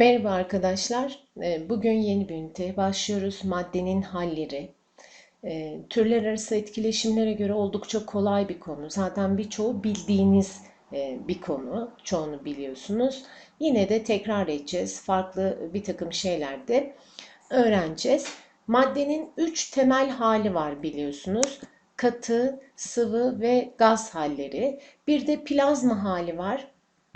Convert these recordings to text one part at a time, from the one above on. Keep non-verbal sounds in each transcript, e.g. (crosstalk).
Merhaba arkadaşlar. Ee, Bugün yeni bir üniteye başlıyoruz. Maddenin halleri. Ee, Türler arası etkileşimlere göre oldukça kolay bir konu. Zaten birçoğu bildiğiniz e, bir konu. Çoğunu biliyorsunuz. Yine de tekrar edeceğiz. Farklı bir takım şeyler de öğreneceğiz. Maddenin üç temel hali var biliyorsunuz. Katı, sıvı ve gaz halleri. Bir de plazma hali var.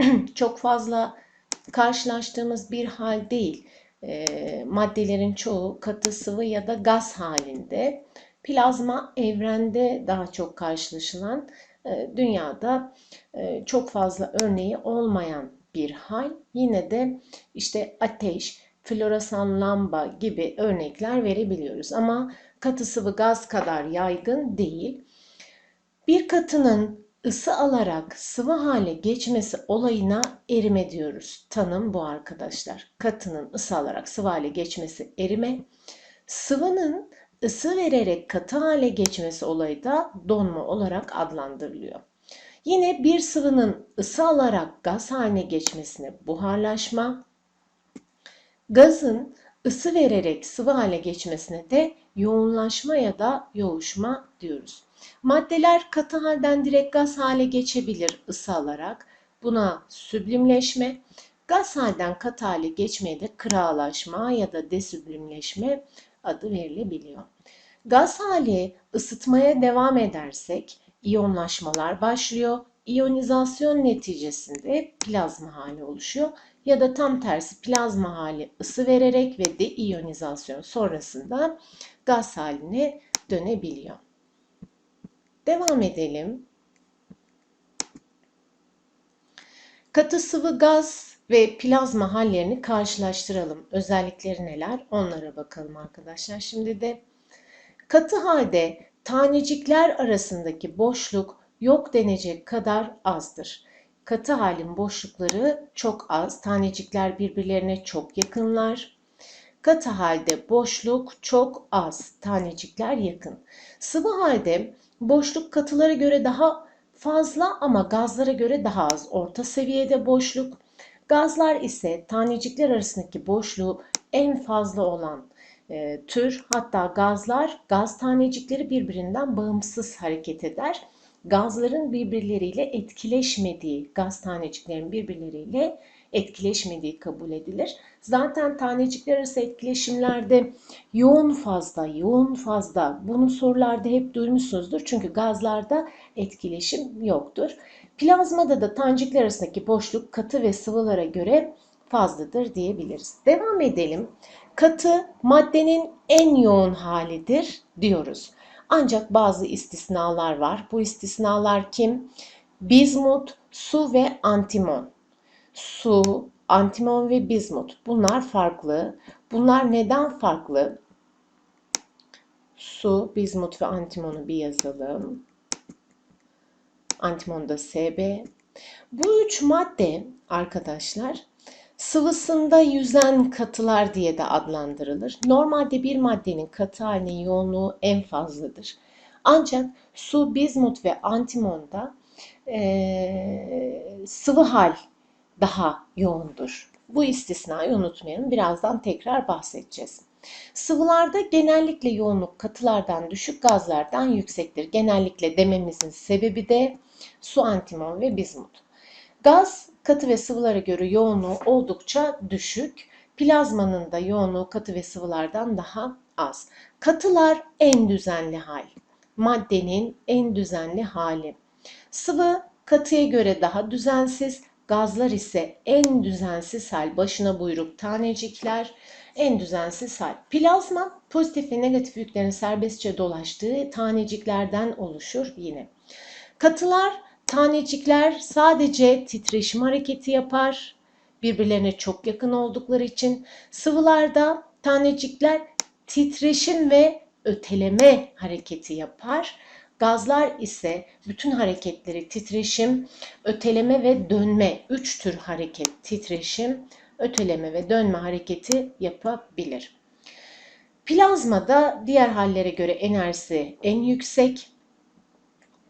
(clears throat) Çok fazla karşılaştığımız bir hal değil. E, maddelerin çoğu katı, sıvı ya da gaz halinde. Plazma evrende daha çok karşılaşılan, e, dünyada e, çok fazla örneği olmayan bir hal. Yine de işte ateş, floresan lamba gibi örnekler verebiliyoruz. Ama katı sıvı gaz kadar yaygın değil. Bir katının ısı alarak sıvı hale geçmesi olayına erime diyoruz. Tanım bu arkadaşlar. Katının ısı alarak sıvı hale geçmesi erime. Sıvının ısı vererek katı hale geçmesi olayı da donma olarak adlandırılıyor. Yine bir sıvının ısı alarak gaz haline geçmesine buharlaşma, gazın ısı vererek sıvı hale geçmesine de yoğunlaşma ya da yoğuşma diyoruz. Maddeler katı halden direkt gaz hale geçebilir ısı alarak. Buna süblimleşme, gaz halden katı hale geçmeye de kıralaşma ya da desüblimleşme adı verilebiliyor. Gaz hali ısıtmaya devam edersek iyonlaşmalar başlıyor. İyonizasyon neticesinde plazma hali oluşuyor ya da tam tersi plazma hali ısı vererek ve deiyonizasyon sonrasında gaz haline dönebiliyor. Devam edelim. Katı sıvı gaz ve plazma hallerini karşılaştıralım. Özellikleri neler? Onlara bakalım arkadaşlar. Şimdi de katı halde tanecikler arasındaki boşluk yok denecek kadar azdır. Katı halin boşlukları çok az. Tanecikler birbirlerine çok yakınlar. Katı halde boşluk çok az. Tanecikler yakın. Sıvı halde boşluk katılara göre daha fazla ama gazlara göre daha az. Orta seviyede boşluk. Gazlar ise tanecikler arasındaki boşluğu en fazla olan e, tür. Hatta gazlar, gaz tanecikleri birbirinden bağımsız hareket eder. Gazların birbirleriyle etkileşmediği, gaz taneciklerin birbirleriyle etkileşmediği kabul edilir. Zaten tanecikler arası etkileşimlerde yoğun fazla, yoğun fazla bunu sorularda hep duymuşsunuzdur. Çünkü gazlarda etkileşim yoktur. Plazmada da tanecikler arasındaki boşluk katı ve sıvılara göre fazladır diyebiliriz. Devam edelim. Katı maddenin en yoğun halidir diyoruz. Ancak bazı istisnalar var. Bu istisnalar kim? Bizmut, su ve antimon. Su, antimon ve bizmut. Bunlar farklı. Bunlar neden farklı? Su, bizmut ve antimonu bir yazalım. Antimon da Sb. Bu üç madde arkadaşlar sıvısında yüzen katılar diye de adlandırılır. Normalde bir maddenin katı halinin yoğunluğu en fazladır. Ancak su, bizmut ve antimonda e, sıvı hal daha yoğundur. Bu istisnayı unutmayalım. Birazdan tekrar bahsedeceğiz. Sıvılarda genellikle yoğunluk katılardan düşük, gazlardan yüksektir. Genellikle dememizin sebebi de su, antimon ve bizmut. Gaz katı ve sıvılara göre yoğunluğu oldukça düşük. Plazmanın da yoğunluğu katı ve sıvılardan daha az. Katılar en düzenli hal. Maddenin en düzenli hali. Sıvı katıya göre daha düzensiz, Gazlar ise en düzensiz hal, başına buyruk tanecikler, en düzensiz hal. Plazma pozitif ve negatif yüklerin serbestçe dolaştığı taneciklerden oluşur yine. Katılar, tanecikler sadece titreşim hareketi yapar. Birbirlerine çok yakın oldukları için sıvılarda tanecikler titreşim ve öteleme hareketi yapar. Gazlar ise bütün hareketleri titreşim, öteleme ve dönme, üç tür hareket titreşim, öteleme ve dönme hareketi yapabilir. Plazmada diğer hallere göre enerjisi en yüksek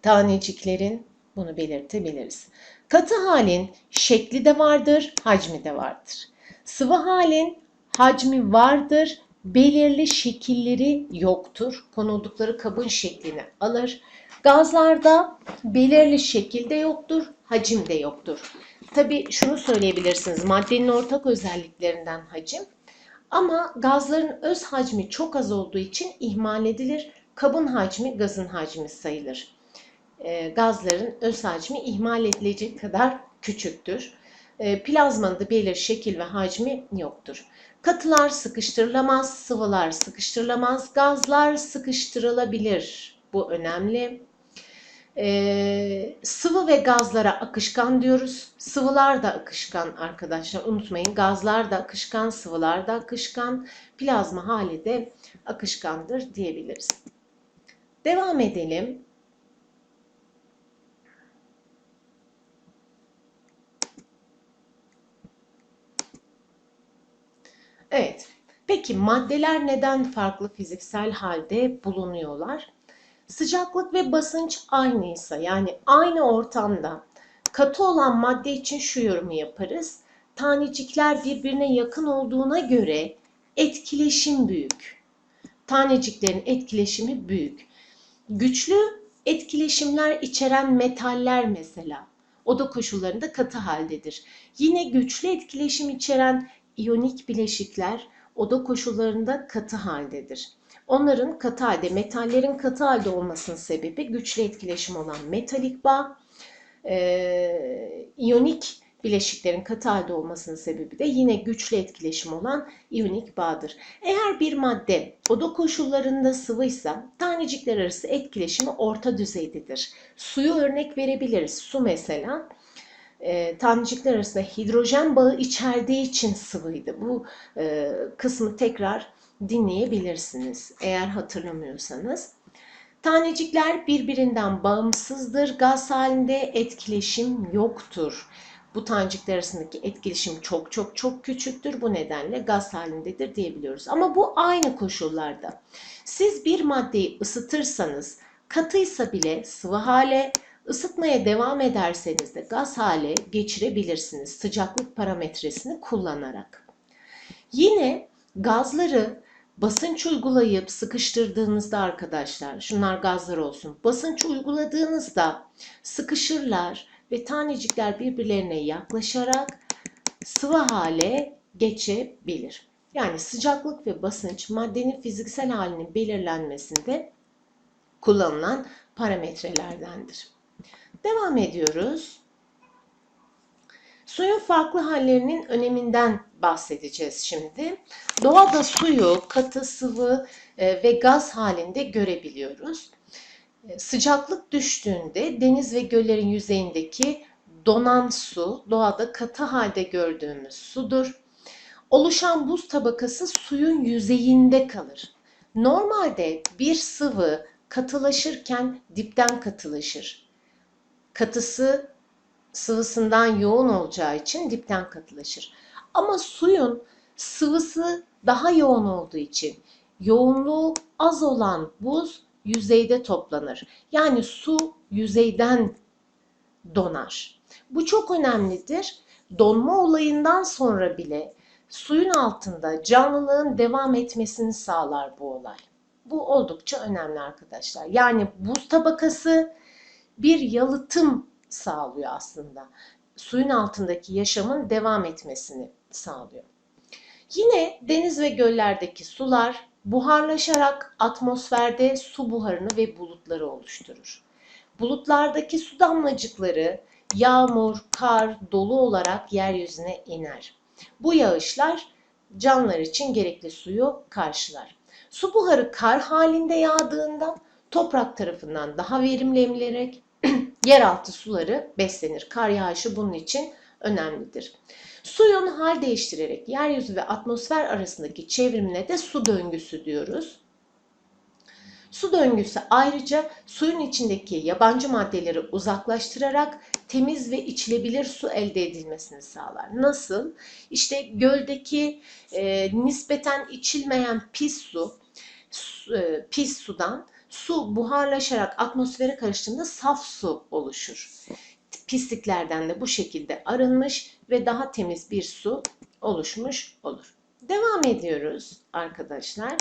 taneciklerin bunu belirtebiliriz. Katı halin şekli de vardır, hacmi de vardır. Sıvı halin hacmi vardır, belirli şekilleri yoktur. Konuldukları kabın şeklini alır. Gazlarda belirli şekilde yoktur, hacim de yoktur. Tabii şunu söyleyebilirsiniz, maddenin ortak özelliklerinden hacim. Ama gazların öz hacmi çok az olduğu için ihmal edilir. Kabın hacmi gazın hacmi sayılır. E, gazların öz hacmi ihmal edilecek kadar küçüktür. E, plazmanın da belirli şekil ve hacmi yoktur. Katılar sıkıştırılamaz, sıvılar sıkıştırılamaz, gazlar sıkıştırılabilir. Bu önemli. Ee, sıvı ve gazlara akışkan diyoruz. Sıvılar da akışkan arkadaşlar. Unutmayın gazlar da akışkan, sıvılar da akışkan. Plazma hali de akışkandır diyebiliriz. Devam edelim. Evet. Peki maddeler neden farklı fiziksel halde bulunuyorlar? Sıcaklık ve basınç aynıysa yani aynı ortamda katı olan madde için şu yorumu yaparız. Tanecikler birbirine yakın olduğuna göre etkileşim büyük. Taneciklerin etkileşimi büyük. Güçlü etkileşimler içeren metaller mesela oda koşullarında katı haldedir. Yine güçlü etkileşim içeren iyonik bileşikler oda koşullarında katı haldedir. Onların katı halde, metallerin katı halde olmasının sebebi güçlü etkileşim olan metalik bağ, e, iyonik bileşiklerin katı halde olmasının sebebi de yine güçlü etkileşim olan iyonik bağdır. Eğer bir madde oda koşullarında sıvıysa tanecikler arası etkileşimi orta düzeydedir. Suyu örnek verebiliriz. Su mesela e, tanecikler arasında hidrojen bağı içerdiği için sıvıydı. Bu e, kısmı tekrar dinleyebilirsiniz eğer hatırlamıyorsanız. Tanecikler birbirinden bağımsızdır. Gaz halinde etkileşim yoktur. Bu tanecikler arasındaki etkileşim çok çok çok küçüktür. Bu nedenle gaz halindedir diyebiliyoruz. Ama bu aynı koşullarda. Siz bir maddeyi ısıtırsanız katıysa bile sıvı hale, ısıtmaya devam ederseniz de gaz hale geçirebilirsiniz sıcaklık parametresini kullanarak. Yine gazları basınç uygulayıp sıkıştırdığınızda arkadaşlar, şunlar gazlar olsun. Basınç uyguladığınızda sıkışırlar ve tanecikler birbirlerine yaklaşarak sıvı hale geçebilir. Yani sıcaklık ve basınç maddenin fiziksel halinin belirlenmesinde kullanılan parametrelerdendir. Devam ediyoruz. Suyun farklı hallerinin öneminden bahsedeceğiz şimdi. Doğada suyu katı, sıvı e, ve gaz halinde görebiliyoruz. E, sıcaklık düştüğünde deniz ve göllerin yüzeyindeki donan su doğada katı halde gördüğümüz sudur. Oluşan buz tabakası suyun yüzeyinde kalır. Normalde bir sıvı katılaşırken dipten katılaşır. Katısı sıvısından yoğun olacağı için dipten katılaşır. Ama suyun sıvısı daha yoğun olduğu için yoğunluğu az olan buz yüzeyde toplanır. Yani su yüzeyden donar. Bu çok önemlidir. Donma olayından sonra bile suyun altında canlılığın devam etmesini sağlar bu olay. Bu oldukça önemli arkadaşlar. Yani buz tabakası bir yalıtım sağlıyor aslında. Suyun altındaki yaşamın devam etmesini sağlıyor. Yine deniz ve göllerdeki sular buharlaşarak atmosferde su buharını ve bulutları oluşturur. Bulutlardaki su damlacıkları yağmur, kar, dolu olarak yeryüzüne iner. Bu yağışlar canlılar için gerekli suyu karşılar. Su buharı kar halinde yağdığında toprak tarafından daha verimli emilerek (clears throat) yeraltı suları beslenir. Kar yağışı bunun için önemlidir. Suyun hal değiştirerek yeryüzü ve atmosfer arasındaki çevrimine de su döngüsü diyoruz. Su döngüsü ayrıca suyun içindeki yabancı maddeleri uzaklaştırarak temiz ve içilebilir su elde edilmesini sağlar. Nasıl? İşte göldeki e, nispeten içilmeyen pis su, su e, pis sudan su buharlaşarak atmosfere karıştığında saf su oluşur. pisliklerden de bu şekilde arınmış ve daha temiz bir su oluşmuş olur. Devam ediyoruz arkadaşlar.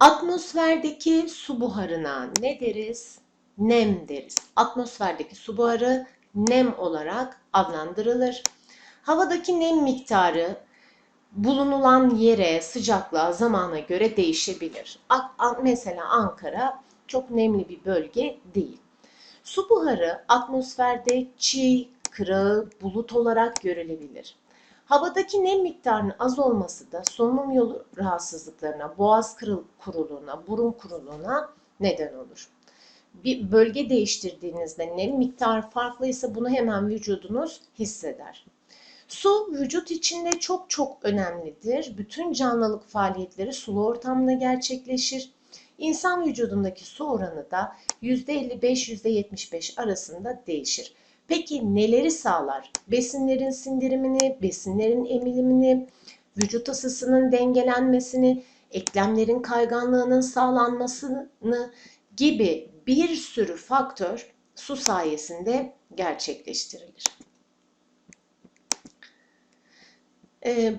Atmosferdeki su buharına ne deriz? Nem deriz. Atmosferdeki su buharı nem olarak adlandırılır. Havadaki nem miktarı bulunulan yere, sıcaklığa, zamana göre değişebilir. Mesela Ankara çok nemli bir bölge değil. Su buharı atmosferde çiğ, kırağı, bulut olarak görülebilir. Havadaki nem miktarının az olması da solunum yolu rahatsızlıklarına, boğaz kırıl kuruluğuna, burun kuruluğuna neden olur. Bir bölge değiştirdiğinizde nem miktarı farklıysa bunu hemen vücudunuz hisseder. Su vücut içinde çok çok önemlidir. Bütün canlılık faaliyetleri sulu ortamda gerçekleşir. İnsan vücudundaki su oranı da %55-%75 arasında değişir. Peki neleri sağlar? Besinlerin sindirimini, besinlerin emilimini, vücut ısısının dengelenmesini, eklemlerin kayganlığının sağlanmasını gibi bir sürü faktör su sayesinde gerçekleştirilir. Ee,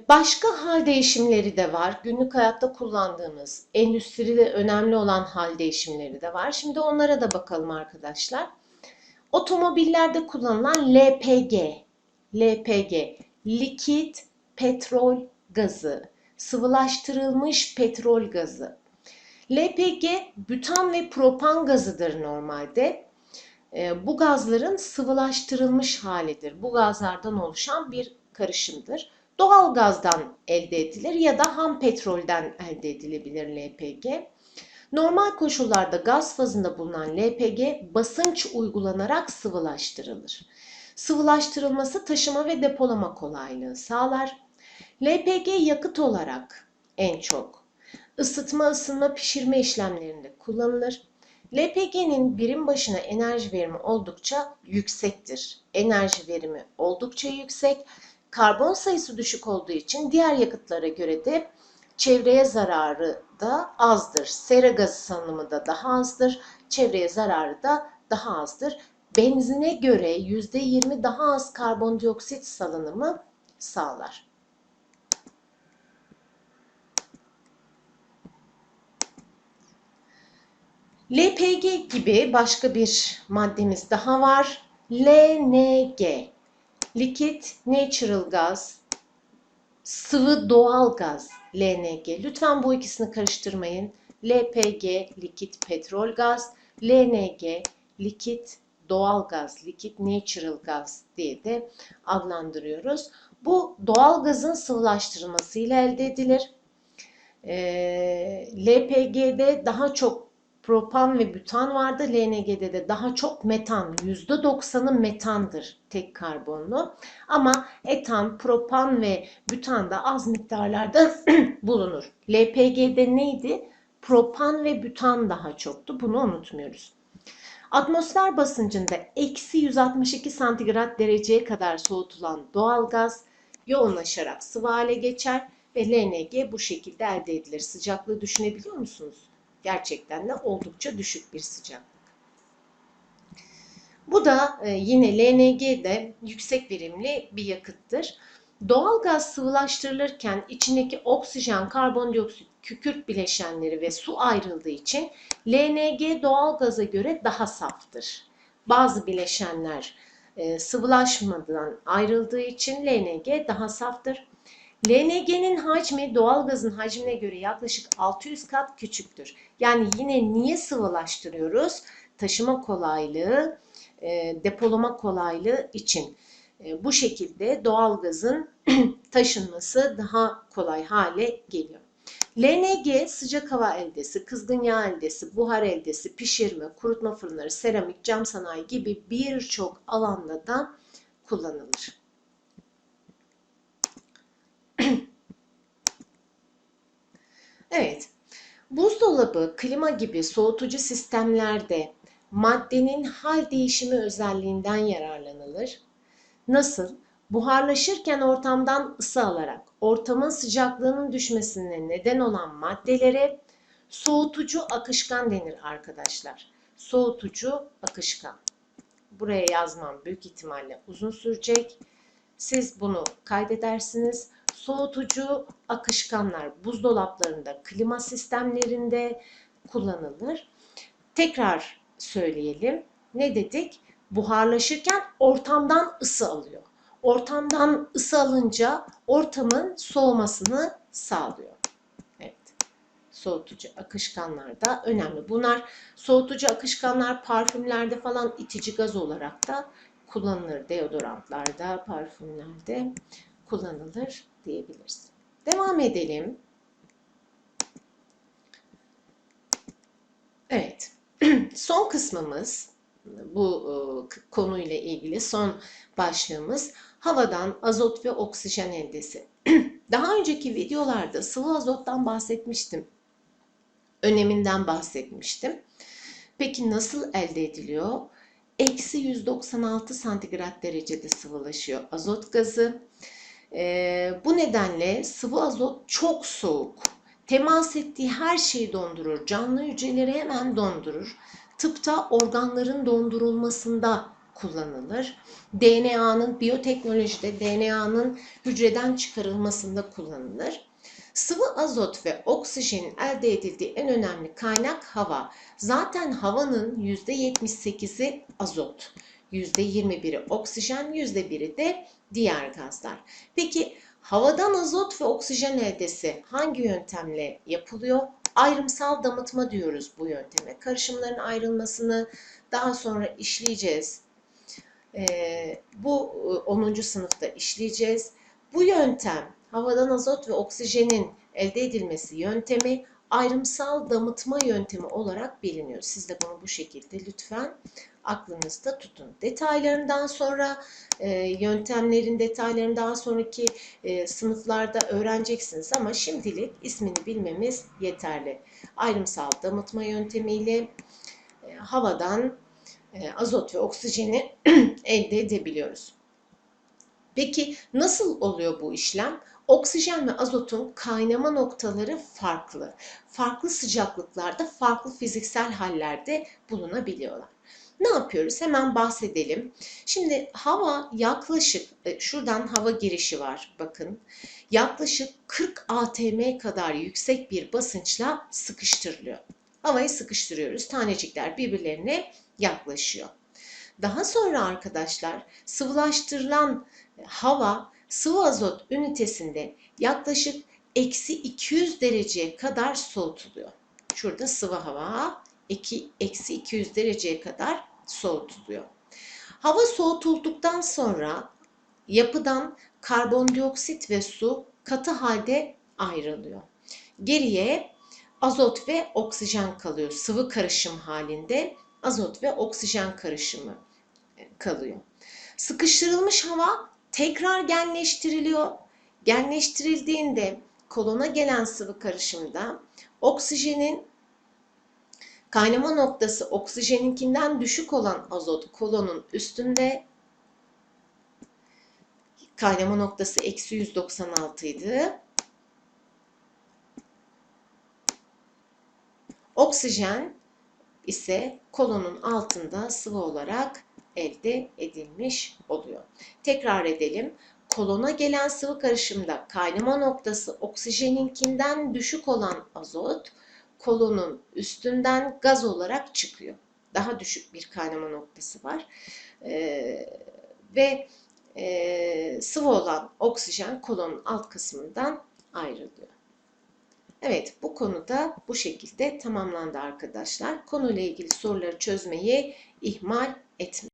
başka hal değişimleri de var. Günlük hayatta kullandığımız, endüstride önemli olan hal değişimleri de var. Şimdi onlara da bakalım arkadaşlar. Otomobillerde kullanılan LPG, LPG, likit petrol gazı, sıvılaştırılmış petrol gazı. LPG bütan ve propan gazıdır normalde. Ee, bu gazların sıvılaştırılmış halidir. Bu gazlardan oluşan bir karışımdır. Doğal gazdan elde edilir ya da ham petrolden elde edilebilir LPG. Normal koşullarda gaz fazında bulunan LPG basınç uygulanarak sıvılaştırılır. Sıvılaştırılması taşıma ve depolama kolaylığı sağlar. LPG yakıt olarak en çok ısıtma, ısınma, pişirme işlemlerinde kullanılır. LPG'nin birim başına enerji verimi oldukça yüksektir. Enerji verimi oldukça yüksek. Karbon sayısı düşük olduğu için diğer yakıtlara göre de çevreye zararı da azdır. Sera gazı salınımı da daha azdır. Çevreye zararı da daha azdır. Benzine göre %20 daha az karbondioksit salınımı sağlar. LPG gibi başka bir maddemiz daha var. LNG. Liquid Natural Gas. Sıvı doğal gaz. LNG. Lütfen bu ikisini karıştırmayın. LPG, likit petrol gaz, LNG, likit doğal gaz, likit natural gaz diye de adlandırıyoruz. Bu doğal gazın sıvılaştırılmasıyla elde edilir. E, LPG'de daha çok propan ve butan vardı. LNG'de de daha çok metan. %90'ı metandır tek karbonlu. Ama etan, propan ve butan da az miktarlarda (clears throat) bulunur. LPG'de neydi? Propan ve butan daha çoktu. Bunu unutmuyoruz. Atmosfer basıncında eksi 162 santigrat dereceye kadar soğutulan doğal gaz yoğunlaşarak sıvı hale geçer ve LNG bu şekilde elde edilir. Sıcaklığı düşünebiliyor musunuz? Gerçekten de oldukça düşük bir sıcaklık. Bu da e, yine LNG'de yüksek verimli bir yakıttır. Doğal gaz sıvılaştırılırken içindeki oksijen, karbondioksit, kükürt bileşenleri ve su ayrıldığı için LNG doğal gaza göre daha saftır. Bazı bileşenler e, sıvılaşmadan ayrıldığı için LNG daha saftır. LNG'nin hacmi doğal gazın hacmine göre yaklaşık 600 kat küçüktür. Yani yine niye sıvılaştırıyoruz? Taşıma kolaylığı, e, depolama kolaylığı için. E, bu şekilde doğal gazın (clears throat) taşınması daha kolay hale geliyor. LNG sıcak hava eldesi, kızgın yağ eldesi, buhar eldesi, pişirme, kurutma fırınları, seramik, cam sanayi gibi birçok alanda da kullanılır. Evet, buzdolabı, klima gibi soğutucu sistemlerde maddenin hal değişimi özelliğinden yararlanılır. Nasıl? Buharlaşırken ortamdan ısı alarak ortamın sıcaklığının düşmesine neden olan maddelere soğutucu akışkan denir arkadaşlar. Soğutucu akışkan. buraya yazmam büyük ihtimalle uzun sürecek. Siz bunu kaydedersiniz. Soğutucu akışkanlar buzdolaplarında, klima sistemlerinde kullanılır. Tekrar söyleyelim. Ne dedik? Buharlaşırken ortamdan ısı alıyor. Ortamdan ısı alınca ortamın soğumasını sağlıyor. Evet. Soğutucu akışkanlar da önemli. Bunlar soğutucu akışkanlar parfümlerde falan itici gaz olarak da kullanılır. Deodorantlarda, parfümlerde kullanılır diyebiliriz. Devam edelim. Evet. (clears throat) Son kısmımız bu e, konuyla ilgili son başlığımız havadan azot ve oksijen eldesi. (clears throat) Daha önceki videolarda sıvı azottan bahsetmiştim. Öneminden bahsetmiştim. Peki nasıl elde ediliyor? Eksi 196 santigrat derecede sıvılaşıyor azot gazı. Ee, bu nedenle sıvı azot çok soğuk. Temas ettiği her şeyi dondurur. Canlı hücreleri hemen dondurur. Tıpta organların dondurulmasında kullanılır. DNA'nın biyoteknolojide DNA'nın hücreden çıkarılmasında kullanılır. Sıvı azot ve oksijenin elde edildiği en önemli kaynak hava. Zaten havanın %78'i azot, %21'i oksijen, %1'i de diğer gazlar. Peki havadan azot ve oksijen eldesi hangi yöntemle yapılıyor? Ayrımsal damıtma diyoruz bu yönteme. Karışımların ayrılmasını daha sonra işleyeceğiz. Ee, bu 10. sınıfta işleyeceğiz. Bu yöntem havadan azot ve oksijenin elde edilmesi yöntemi ayrımsal damıtma yöntemi olarak biliniyor. Siz de bunu bu şekilde lütfen aklınızda tutun. Detaylarından sonra e, yöntemlerin detaylarını daha sonraki e, sınıflarda öğreneceksiniz ama şimdilik ismini bilmemiz yeterli. Ayrımsal damıtma yöntemiyle e, havadan e, azot ve oksijeni (clears throat) elde edebiliyoruz. Peki nasıl oluyor bu işlem? Oksijen ve azotun kaynama noktaları farklı. Farklı sıcaklıklarda, farklı fiziksel hallerde bulunabiliyorlar. Ne yapıyoruz? Hemen bahsedelim. Şimdi hava yaklaşık, e, şuradan hava girişi var bakın. Yaklaşık 40 atm kadar yüksek bir basınçla sıkıştırılıyor. Havayı sıkıştırıyoruz. Tanecikler birbirlerine yaklaşıyor. Daha sonra arkadaşlar sıvılaştırılan hava sıvı azot ünitesinde yaklaşık eksi 200 dereceye kadar soğutuluyor. Şurada sıvı hava eksi 200 dereceye kadar soğutuluyor. Hava soğutulduktan sonra yapıdan karbondioksit ve su katı halde ayrılıyor. Geriye azot ve oksijen kalıyor. Sıvı karışım halinde azot ve oksijen karışımı kalıyor. Sıkıştırılmış hava tekrar genleştiriliyor. Genleştirildiğinde kolona gelen sıvı karışımda oksijenin kaynama noktası oksijeninkinden düşük olan azot kolonun üstünde kaynama noktası eksi 196 idi. Oksijen ise kolonun altında sıvı olarak elde edilmiş oluyor. Tekrar edelim. Kolona gelen sıvı karışımda kaynama noktası oksijeninkinden düşük olan azot kolonun üstünden gaz olarak çıkıyor. Daha düşük bir kaynama noktası var. Ee, ve e, sıvı olan oksijen kolonun alt kısmından ayrılıyor. Evet bu konuda bu şekilde tamamlandı arkadaşlar. Konuyla ilgili soruları çözmeyi ihmal etmeyin.